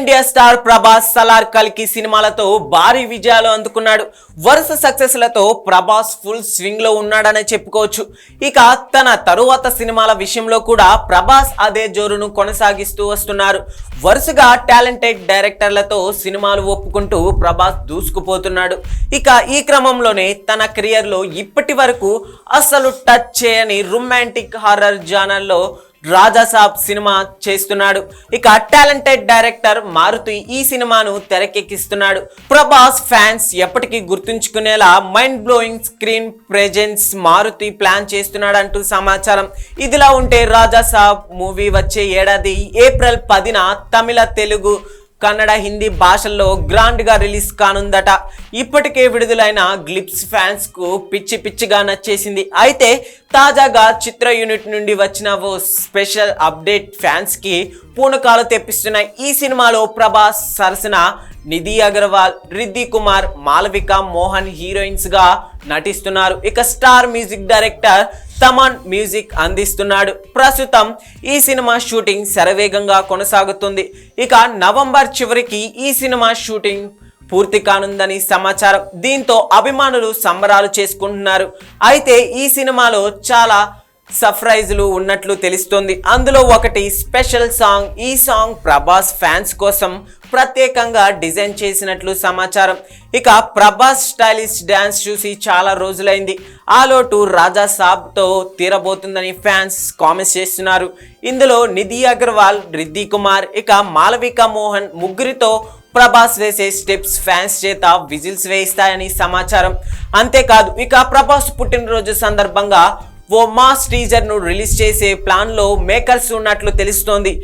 India star Prabhas Salaar కల్కి సినిమాలతో భారీ విజయాలు అందుకున్నాడు. వరుస సక్సెస్లతో ప్రభాస్ ఫుల్ స్వింగ్లో ఉన్నాడనే చెప్పుకోవచ్చు. ఇక తన తరువాత సినిమాల విషయంలో కూడా ప్రభాస్ అదే జోరును కొనసాగిస్తూ వస్తున్నారు. వరుసగా టాలెంటెడ్ డైరెక్టర్లతో సినిమాలు ఒప్పుకుంటూ ప్రభాస్ దూసుకుపోతున్నాడు. ఇక ఈ క్రమంలోనే తన కెరియర్లో ఇప్పటి వరకు అసలు టచ్ చేయని రొమాంటిక్ హారర్ జానర్లో రాజాసాబ్ సినిమా చేస్తున్నాడు. ఇక టాలెంటెడ్ డైరెక్టర్ మారుతి ఈ సినిమాను తెరకెక్కిస్తున్నాడు. ప్రభాస్ ఫ్యాన్స్ ఎప్పటికీ గుర్తుంచుకునేలా mind blowing screen presence Maruthi plan చేస్తున్నాడు అంటూ సమాచారం. ఇదిలా ఉంటే రాజాసాబ్ మూవీ వచ్చే ఏడాది ఏప్రిల్ పదిన తమిళ తెలుగు కన్నడ హిందీ భాషల్లో గ్రాండ్గా రిలీజ్ కానుందట. ఇప్పటికే విడుదలైన గ్లిప్స్ ఫ్యాన్స్కు పిచ్చి పిచ్చిగా నచ్చేసింది. అయితే తాజాగా చిత్ర యూనిట్ నుండి వచ్చిన ఓ స్పెషల్ అప్డేట్ ఫ్యాన్స్కి పూనకాలు తెప్పిస్తున్నాయి ఈ సినిమాలో ప్రభాస్ సరసన నిధి అగర్వాల్ రిద్ది కుమార్ మాలవిక మోహన్ హీరోయిన్స్గా నటిస్తున్నారు. ఇక star music director Thaman music అందిస్తున్నాడు. ప్రస్తుతం ఈ సినిమా షూటింగ్ శరవేగంగా కొనసాగుతుంది. ఇక నవంబర్ చివరికి ఈ సినిమా షూటింగ్ పూర్తి కానుందని సమాచారం. దీంతో అభిమానులు సంబరాలు చేసుకుంటున్నారు. అయితే ఈ సినిమాలో చాలా సర్ప్రైజ్లు ఉన్నట్లు తెలుస్తోంది. అందులో ఒకటి స్పెషల్ సాంగ్. ఈ సాంగ్ ప్రభాస్ ఫ్యాన్స్ కోసం ప్రత్యేకంగా డిజైన్ చేసినట్లు సమాచారం. ఇక ప్రభాస్ స్టైలిష్ డ్యాన్స్ చూసి చాలా రోజులైంది. ఆ లోటు రాజా సాబ్తో తీరబోతుందని ఫ్యాన్స్ కామెంట్స్ చేస్తున్నారు. ఇందులో నిధి అగర్వాల్ రిద్ది కుమార్ ఇక మాలవిక మోహన్ ముగ్గురితో ప్రభాస్ వేసే స్టెప్స్ ఫ్యాన్స్ చేత విజిల్స్ వేయిస్తాయని సమాచారం. అంతేకాదు ఇక ప్రభాస్ పుట్టినరోజు సందర్భంగా ఓ మాస్ టీజర్ను రిలీజ్ చేసే ప్లాన్లో మేకర్స్ ఉన్నట్లు తెలుస్తోంది.